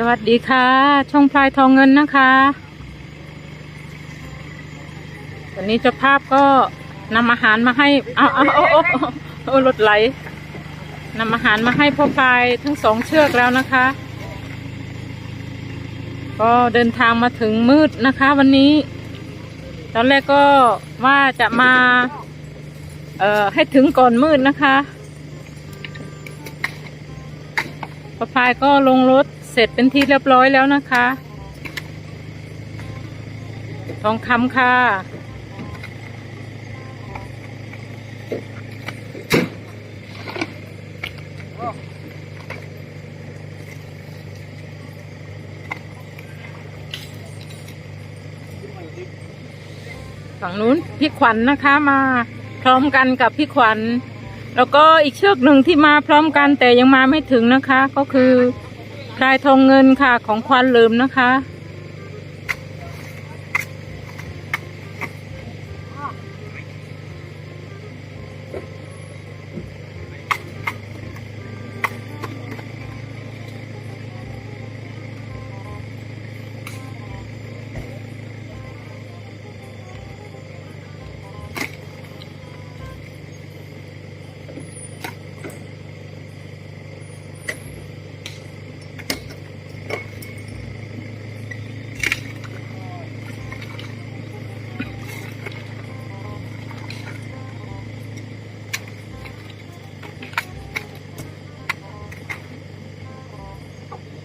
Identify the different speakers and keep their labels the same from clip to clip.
Speaker 1: สวัสดีค่ะ ช่องพลายทองเงินนะคะ วันนี้เจ้าภาพก็นำอาหารมาให้เอาเอาเอาเอาเอาเอารถไหลนำอาหารมาให้พ่อพลายทั้งสองเชือกแล้วนะคะ ก็เดินทางมาถึงมืดนะคะ วันนี้ ตอนแรกก็ว่าจะมาเอ่อให้ถึงก่อนมืดนะคะพ่อพลายก็ลงรถ สร็จเป็นที่เรียบร้อยแล้วนะคะ ทองคำค่ะ ฝั่งนู้นพี่ขวัญนะคะมาพร้อมกันกับพี่ขวัญ แล้วก็อีกเชือกหนึ่งที่มาพร้อมกันแต่ยังมาไม่ถึงนะคะ ก็คือ พลายทองเงินค่ะของควันลืมนะคะ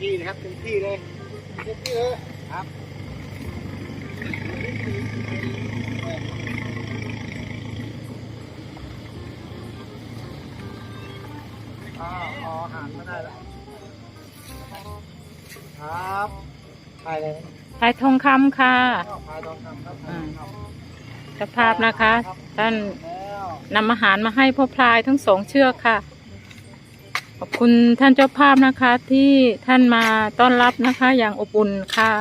Speaker 2: ที่นะครับถึงที่เลยถึงที่เลยครับอ่าพอหันมาได้แล้วครับถ่ายเลย
Speaker 1: พลายทองคำค่ะ
Speaker 2: พายทองคำครับ
Speaker 1: อ่าเจ้าภาพนะคะ ท่าน
Speaker 2: แล้ว
Speaker 1: นำอาหารมาให้พ่อพลายทั้งสองเชือกค่ะ ขอบคุณท่านเจ้าภาพนะคะ ที่ท่านมาต้อนรับนะคะ อย่างอบอุ่นค่ะ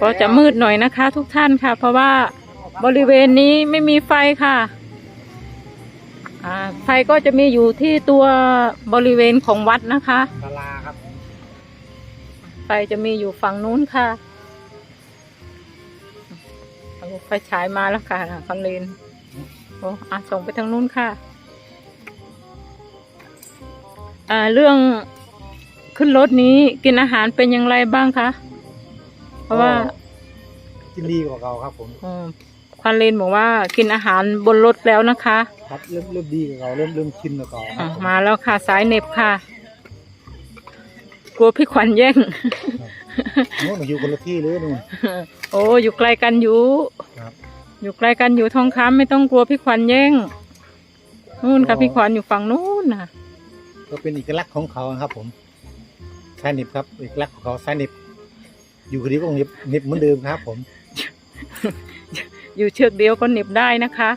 Speaker 1: ก็จะมืดหน่อยนะคะ ทุกท่านค่ะ เพราะว่าบริเวณนี้ไม่มีไฟค่ะอ่าไฟก็จะมีอยู่ที่ตัวบริเวณของวัดนะคะ
Speaker 2: ศาลาครับ
Speaker 1: ไฟจะมีอยู่ฝั่งนู้นค่ะเอาไฟฉายมาแล้วค่ะคันเลนโอ้อะส่งไปทางนู้นค่ะ อ่าเรื่องขึ้นรถนี้กินอาหารเป็นอย่างไรบ้างคะ เพราะว่า
Speaker 2: กินดีกว่าเก่าครับผม
Speaker 1: อืมควันเลนบอกว่ากินอาหารบนรถแล้วนะคะ
Speaker 2: ครับเริ่มเริ่มดีกว่าเก่าเริ่มเริ่มชินกว่าเก่า
Speaker 1: อะมาแล้วค่ะสายเหน็บค่ะ กลัวพี่ขวัญแย่ง
Speaker 2: โน่นอยู่คนละที่เลยนู่น
Speaker 1: โอ้อยู่ไกลกันอยู่
Speaker 2: ครับ
Speaker 1: อยู่ไกลกันอยู่ทองคำไม่ต้องกลัวพี่ขวัญแย่งนู่นค่ะพี่ขวัญอยู่ฝั่งนู้นน่ะ
Speaker 2: ก็เป็นเอกลักษณ์ของเขาครับ ผมสายหนิบครับเอกลักษณ์ของเขาสายหนิบ อยู่คนเดียวก็หนิบหนิบเหมือนเดิมครับ ผม
Speaker 1: อยู่เชือกเดียวก็เหน็บได้นะคะ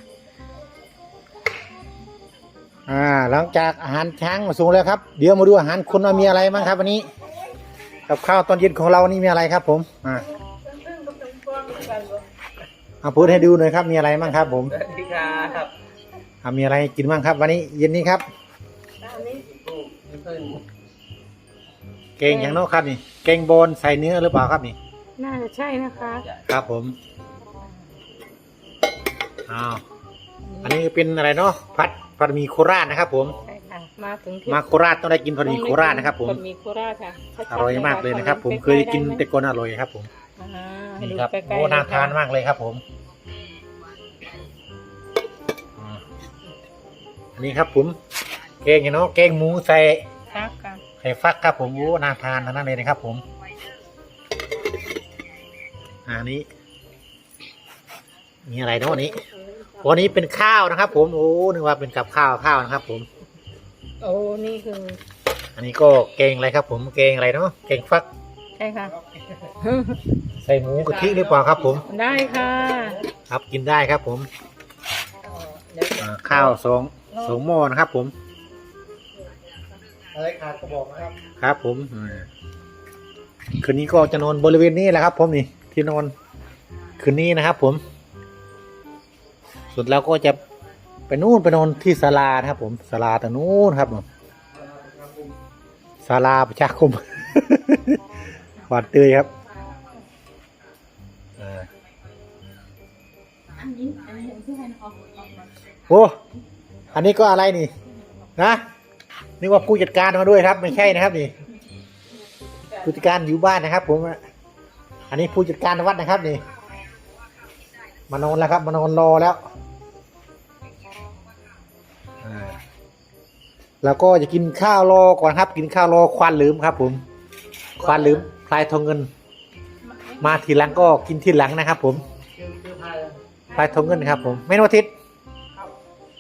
Speaker 2: อ่า หลังจากอาหารช้างมาส่งแล้วครับ เดี๋ยวมาดูอาหารคนว่ามีอะไรบ้างครับ วันนี้ กับข้าวตอนเย็นของเรานี่มีอะไรครับ ผม อ่า เอาพูดให้ดูหน่อยครับมีอะไรบ้างครับ ผม
Speaker 3: สวัสดีครับ
Speaker 2: อ่ามีอะไรให้กินบ้างครับ วันนี้เย็นนี้ครับ
Speaker 3: ลูกเพื่อน
Speaker 2: เกงอย่างโน้ครับนี่เกงโบนใส่เนื้อหรือเปล่าครับนี่
Speaker 1: น่าจะใช่นะคะ
Speaker 2: ครับผมอ้าวอันนี้เป็นอะไรเนาะพัดพัดหมีโคราชนะครับผม
Speaker 1: ใช่ค่ะมาถึงที่
Speaker 2: มาโคราชต้องได้กินพัดหมีโคราชนะครับ ผม
Speaker 1: ผัดหมีโคราชค่ะชัดๆ
Speaker 2: อร่อยมากเลยนะครับ ผม
Speaker 1: ใล้ๆ
Speaker 2: เคยกิน
Speaker 1: ได้ไหม
Speaker 2: แต่ก่อนอร่อยครับ ผม
Speaker 1: อ่า
Speaker 2: นี่
Speaker 1: ดู
Speaker 2: ครับ
Speaker 1: ใกล้ๆ
Speaker 2: โอ้น่าทานมากเลยครับผมอ่าอันนี้ครับผมเกงอย่างเนาะเกงหมูใส่
Speaker 1: ครับค่ะ
Speaker 2: ไข่ฟักครับผมโอ้น่าทานทั้งนั้นเลยนะครับผมอะอันนี้ มีอะไรเนาะอันนี้วันนี้เป็นข้าวนะครับ ผมโอ้นึกว่าเป็นกับข้าวข้าวนะครับ ผม
Speaker 1: โอ้นี่คือ
Speaker 2: อันนี้ก็เกงอะไรครับ ผมเกงอะไรเนาะเกงฟัก
Speaker 1: ใช่ค่ะ
Speaker 2: ใส่หมูกะทิหรือเปล่าครับผม
Speaker 1: ได้ค่ะ
Speaker 2: ครับกินได้ครับผม
Speaker 1: เดี๋ยว
Speaker 2: อ่าข้าวสองสองหม้อนะครับผม อะไรขาดก็บอกนะครับ ครับผมอ่าคืนนี้ก็จะนอนบริเวณนี้แหละครับ ผมนี่ที่นอนคืนนี้นะครับ ผม สุดแล้วก็จะไปนู่นไปนอนที่ศาลานะครับ ผมศาลาตรงนู้นครับผมศาลาประชาคม หวานเตยครับเออ
Speaker 1: อันนี้อันนี้เห็นที่ให้ออกออกมา
Speaker 2: โอ้อันนี้ก็อะไรนี่นะนึกว่าผู้จัดการมาด้วยครับ ไม่ใช่นะครับนี่ผู้จัดการอยู่บ้านนะครับ ผมอันนี้ผู้จัดการวัดนะครับนี่ มานอนแล้วครับ มานอนรอแล้วอ่าแล้วก็จะกินข้าวรอก่อนครับ กินข้าวรอควานลืมครับ ผม ควานลืม พลายทองเงิน มาทีหลังก็กินทีหลังนะครับผม
Speaker 3: คือคือพาย
Speaker 2: พลายทองเงินครับผมไม่นอาทิตย์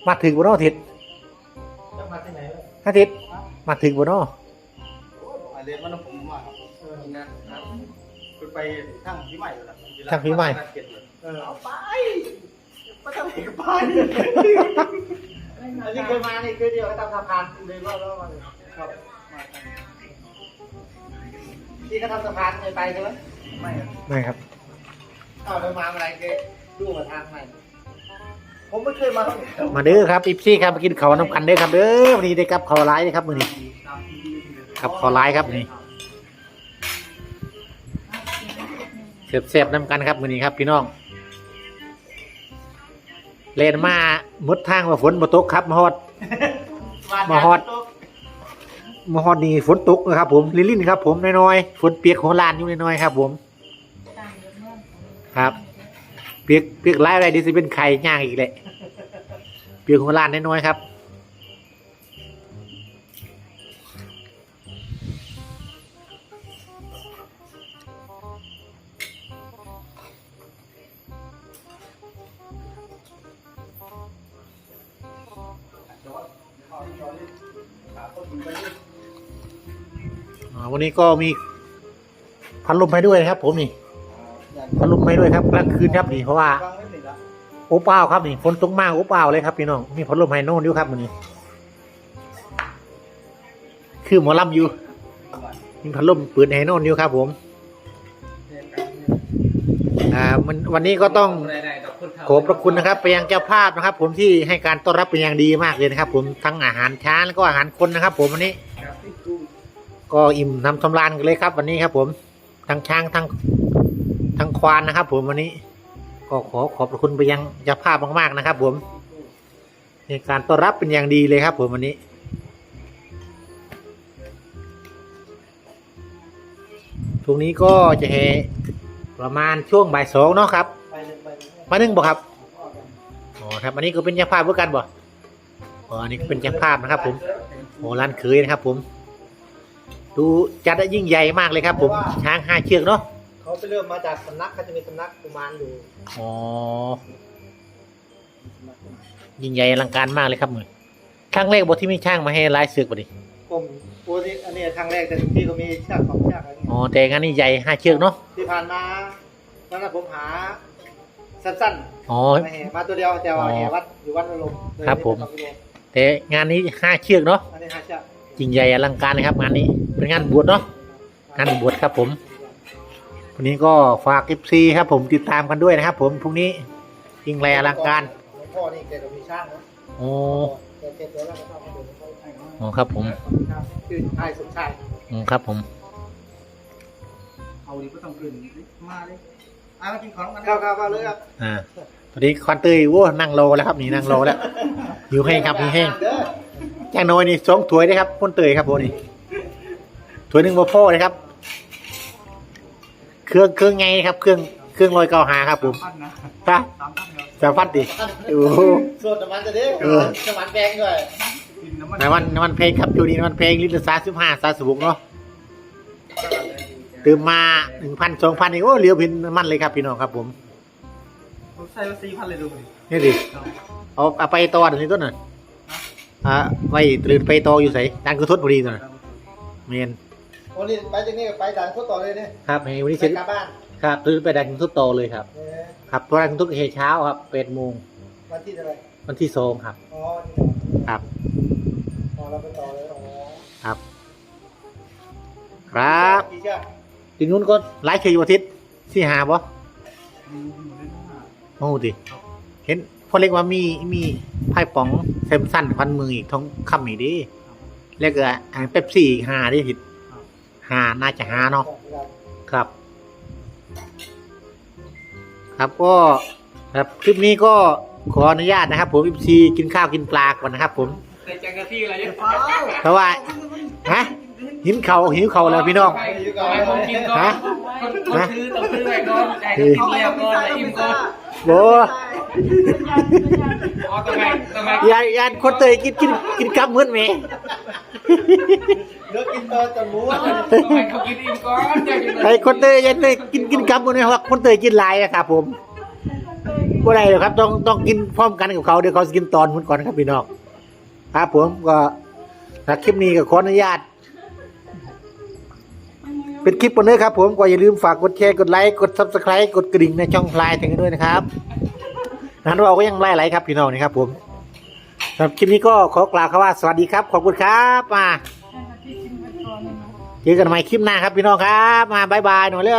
Speaker 2: มาถึงบนอาทิตย์
Speaker 3: จะมาที่ไหนเลย
Speaker 2: อาทิตย์มาถึงบนอ
Speaker 3: อ่าเรียนวันผมมาครับเออนะครับคือไปทั้งพี่ใหม่อยู่แล้ว
Speaker 2: ทั้งพี่ใหม่
Speaker 3: เออเอาไปก็ต้องไปไปอันนี้เคยมานี่เคยเดียวก็ตามสะพานเลยรอบๆมาเลยครับมาครับ ที่เขาทำสะพานเคยไปใช่ไหมไม่ครับ
Speaker 2: ไม่ครับ
Speaker 3: เอาไปมาอะไรเคยดูมาทางใหม่ผมไม่เคยมา
Speaker 2: มาเด้อครับอีซี่ครับมากินข้าวน้ำกันเด้อครับเด้อวันนี้ได้กับข้าวร้ายนะครับมื้อนี้กับข้าวร้ายครับนี่เสียบๆน้ำกันครับมื้อนี้ครับพี่น้องเลนมามุดทางว่าฝนบ่ตกครับมาฮอด มาฮอด มาฮอดนี่ฝนตกนะครับผมลินๆครับผมน้อยๆฝนเปียกของลานอยู่น้อยๆครับ ผมครับ เปียกเปียกไล่อะไรดิสิเป็นไข่ย่างอีกเลยเปียกของลานน้อยๆครับ อ่าวันนี้ก็มีพัดลมให้ด้วยนะครับ ผมนี่พัดลมให้ด้วยครับกลางคืนครับนี่เพราะว่าโอ้เปล่าครับนี่ฝนตกมากโอ้เปล่าเลยครับพี่น้องมีพัดลมให้โน่นด้วยครับมันนี้ คือหมอลำอยู่มีพัดลมปืนให้โน่นอยู่ครับ ผมอ่ามันวันนี้ก็ต้องขอบพระคุณนะครับไปยังเจ้าภาพนะครับ ผมที่ให้การต้อนรับเป็นอย่างดีมากเลยนะครับ ผมทั้งอาหารช้างแล้วก็อาหารคนนะครับ ผมวันนี้ ก็อิ่มน้ำสำราญกันเลยครับ วันนี้ครับ ผมทั้งช้างทั้งทั้งควานนะครับ ผมวันนี้ ก็ขอขอบคุณไปยังเจ้าภาพมาก ๆนะครับ ผมในการต้อนรับเป็นอย่างดีเลยครับ ผมวันนี้ช่วงนี้ก็จะเฮประมาณช่วงบ่ายสองเนาะครับ
Speaker 3: ไปเลยไปเลย
Speaker 2: มาหนึ่งบ่ครับอ๋อครับอันนี้ก็เป็นเจ้าภาพเพื่อกันบ่อ๋ออันนี้ก็เป็นเจ้าภาพนะครับ ผมโอ้ร้านเคยนะครับ ผม ดูจัดได้ยิ่งใหญ่มากเลยครับ ผมช้างห้าเชือกเนาะ
Speaker 3: เขาไปเริ่มมาจากสำนักเขาจะมีสำนักกุมารอยู่
Speaker 2: อ๋อยิ่งใหญ่อลังการมากเลยครับมือครั้งแรกบทที่มีช่างมาให้ลายเสือกบ่ดิ
Speaker 3: ผมปกติอันนี้ครั้งแรกแต่ที่เขามีเชือกสองเชือกอะไรเงี้ย
Speaker 2: อ๋อแต่งานนี้ใหญ่ห้าเชือกเนาะ
Speaker 3: ที่ผ่านมาตอนนั้นผมหาสั้น
Speaker 2: อ๋อ
Speaker 3: ๆมาแห่มาตัวเดียวแต่ว่า
Speaker 2: อ๋อ
Speaker 3: แห่วัดอยู่วัดอารมณ์เลย
Speaker 2: ครับผม
Speaker 3: ไได้สองกิโล
Speaker 2: แต่งานนี้ห้าเชือกเนาะ
Speaker 3: อันนี้ห้าเชือก
Speaker 2: ยิ่งใหญ่อลังการเลยครับงานนี้ เป็นงานบวชเนาะงานบวชครับผมวันนี้ก็ฝากเอฟซีครับ ผมติดตามกันด้วยนะครับ ผมพรุ่งนี้ยิ่งใหญ่อลังการ
Speaker 3: หลวงพ่อนี่แกก็มีช่างนะ
Speaker 2: โอ้
Speaker 3: แกเก็บตัวแล้วก็เข้ามาดูเขาให้เขา
Speaker 2: อ๋อครับผม
Speaker 3: คือไอ้สมชาย
Speaker 2: อืมครับผม
Speaker 3: เอาดิก็ต้องกลืนมาเลยอะมากินของกันครับครับมาเลยครับ
Speaker 2: อ่าตอนนี้ควันเตยโว้นั่งรอแล้วครับนี่นั่งรอแล้วอยู่ให้ครับอยู่ให้
Speaker 3: เด้อ
Speaker 2: จ้างน้อยนี่สองถ้วยได้ครับคนเตยครับผมนี่ ถ้วยหนึ่งบ่พ่อเลยครับ เครื่องเครื่องไงครับ เครื่องเครื่องลอยเกาหาครับผม
Speaker 3: พันนะ
Speaker 2: ปะ
Speaker 3: สามพันเดียว
Speaker 2: สามพันดิโอ้โห
Speaker 3: ส่วนน้ำมันจะเด้
Speaker 2: เออ
Speaker 3: น้ำมันแพงด้วย
Speaker 2: ในวันในวันเพลงครับจูนี้ในวันเพลงลิตรสามสิบห้าสามสิบหกเนาะตื่มมาหนึ่งพันสองพันนี่โอ้เหลียวพินมันเลยครับพี่น้องครับผม
Speaker 3: ผมใส่มาสี่พันเลยดูดิ
Speaker 2: นี่ดิเอาเอาไปต่อเดี๋ยวนี้ต้นน่ะอ่าไว้ตื่นไปต่ออยู่ใส่ดังคือทดพอดีตัวน่ะเมน
Speaker 3: วันนี้ไปจากนี่ไปด่านทดต่อเลยเนี่ย
Speaker 2: ครับให้วันนี้
Speaker 3: ไป
Speaker 2: เสร็จ
Speaker 3: กลับบ้าน
Speaker 2: ครับตื่นไปดังทุกโตอเลยครับ
Speaker 3: เออ
Speaker 2: ครับเพราะดังทุกเฮเช้าครับแปดโมง
Speaker 3: วันที่เท่าไหร่
Speaker 2: วันที่สองครับ
Speaker 3: อ๋อนี่
Speaker 2: ครับ
Speaker 3: อ๋อเราไปต่อเลยอ๋อ
Speaker 2: ครับ ครับ
Speaker 3: กี่เชือก
Speaker 2: ทีนู้นก็ไลฟ์เคยอยู่อาทิตย์ที่หาบ่โอ้ดิเห็นพ่อเล็กว่ามีมีไพ่ป๋องเซมสันพันมืออีกท้องคำอีกดิแล้วก็อันเป๊ปซี่อีกหาดิทิศ หาน่าจะหาเนาะครับ ครับก็ครับคลิปนี้ก็ขออนุญาตนะครับ ผมอิมซีกินข้าวกินปลาก่อนนะครับ ผม
Speaker 3: แต่จังกะที่อะไรเยอะ
Speaker 2: เพราะว่าฮะหินเขาหิวเขาแล้วพี่น้อง
Speaker 3: ไปผมกินก่อน
Speaker 2: ฮะ
Speaker 3: คนคนซื้อต้องซื้อไปก่อนใจกินแล้วก่อนแล้วอิ่มก่อน
Speaker 2: โอ้
Speaker 3: อ๋อทำไมทำไม
Speaker 2: ยายยายคนเตยกินกินกินกับเหมือนแม่
Speaker 3: เลือกกินตอนจะมูทำไมเขากินอิ่มก่อนอยากกิน
Speaker 2: ไอ้คนเตยยายเตยกินกินกับหมือนแม่เพราะว่าคนเตยกินหลายอะครับผมบ่ได้หรอกครับ ต้องต้องกินพร้อมกันกับเขาเดี๋ยวเขากินตอนเหมือนก่อนครับพี่น้องครับผมก็นะคลิปนี้ก็ขออนุญาต เป็นคลิปวันนี้ครับ ผมก็อย่าลืมฝากกดแชร์กดไลค์กดซับสไครต์กดกริ่งในช่องพลายถึงกันด้วยนะครับนั้นเราก็ยังไล่ไหลครับพี่น้องนี่ครับผม สำหรับคลิปนี้ก็ขอกล่าวคำว่าสวัสดีครับ ขอบคุณครับมาเจอกันใหม่คลิปหน้าครับพี่น้องครับ มาบายบายหน่อยเลย